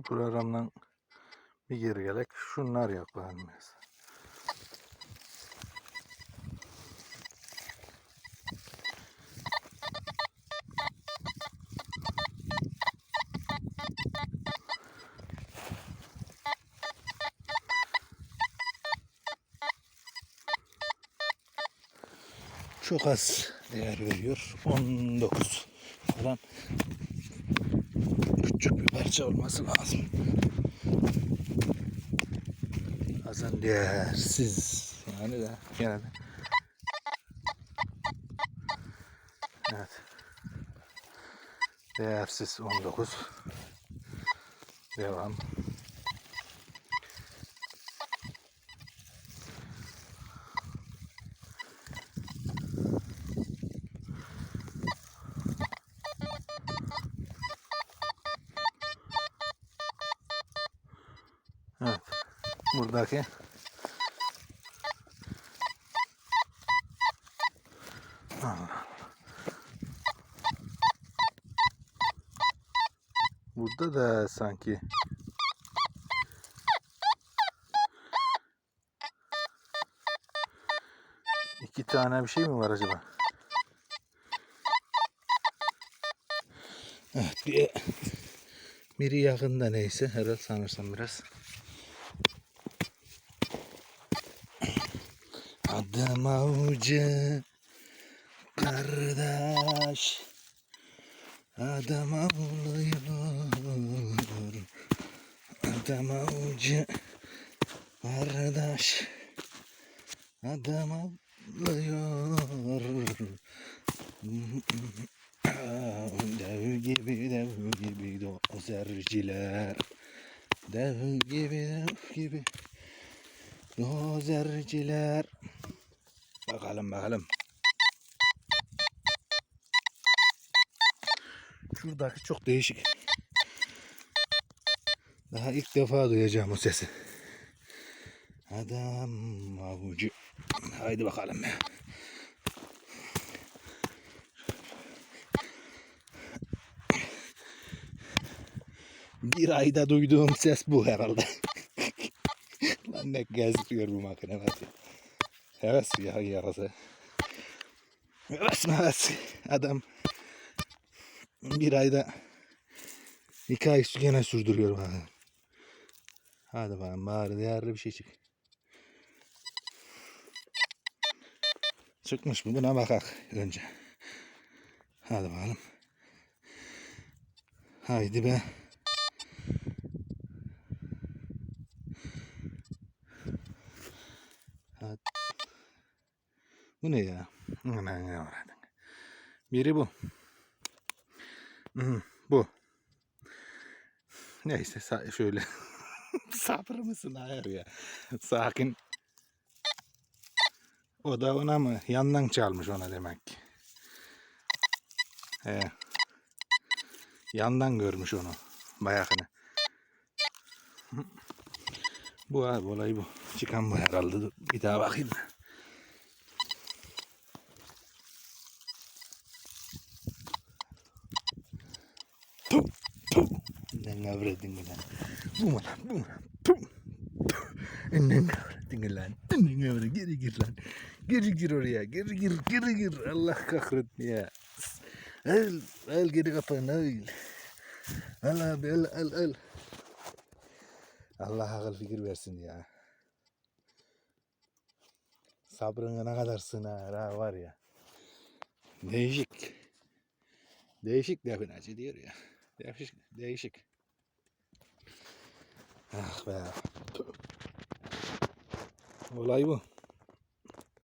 Şu programdan bir geri gelek. Şunlar yapılmaz. Çok az değer veriyor. 19 falan. Küçük bir parça olması lazım. Bazen değersiz. Yani de de. Evet. Değersiz 19. Devam. Evet. Buradaki Allah. Burada da sanki iki tane bir şey mi var acaba? Evet bir biri yakında neyse herhalde sanırsam biraz. Adım avcı kardeş. Adam avlıyor. Adam avcı kardeş. Adam avlıyor. Dev gibi dev gibi dozerciler Dev gibi dev gibi Dozerciler Bakalım bakalım. Şuradaki çok değişik. Daha ilk defa duyacağım o sesi. Adam avucu. Haydi bakalım. Bir ayda duyduğum ses bu herhalde. Lan ne gezdiriyor bu makine ya. Evet ya yarası. Evet evet. Adam bir ayda iki ay gene sürdürüyor bana. Hadi bakalım bari değerli bir şey çık. Çıkmış mı buna bakak önce. Hadi bakalım. Haydi be. Bu ne ya? Biri bu. Hı, bu. Neyse şöyle. Sabır mısın hayır ya? Sakin. O da ona mı? Yandan çalmış ona demek ki. He. Yandan görmüş onu. Bayakını. Bu abi olay bu. Çıkan bu herhalde. Bir daha bakayım. Puh, puh. Ne avradın lan? Bu mu lan? Bu mu lan? Puh, puh. Ne avradın lan? Ne avradın? Geri gir lan. Geri gir oraya. Geri gir. Geri gir. Allah kahretme ya. Al. Al geri kapağını al. Al abi al al al. Allah akıl fikir versin ya. Sabrına ne kadar sığınar ha var ya. Değişik. Değişik definacı diyor ya. Değişik. Değişik. Ah be. Olay bu.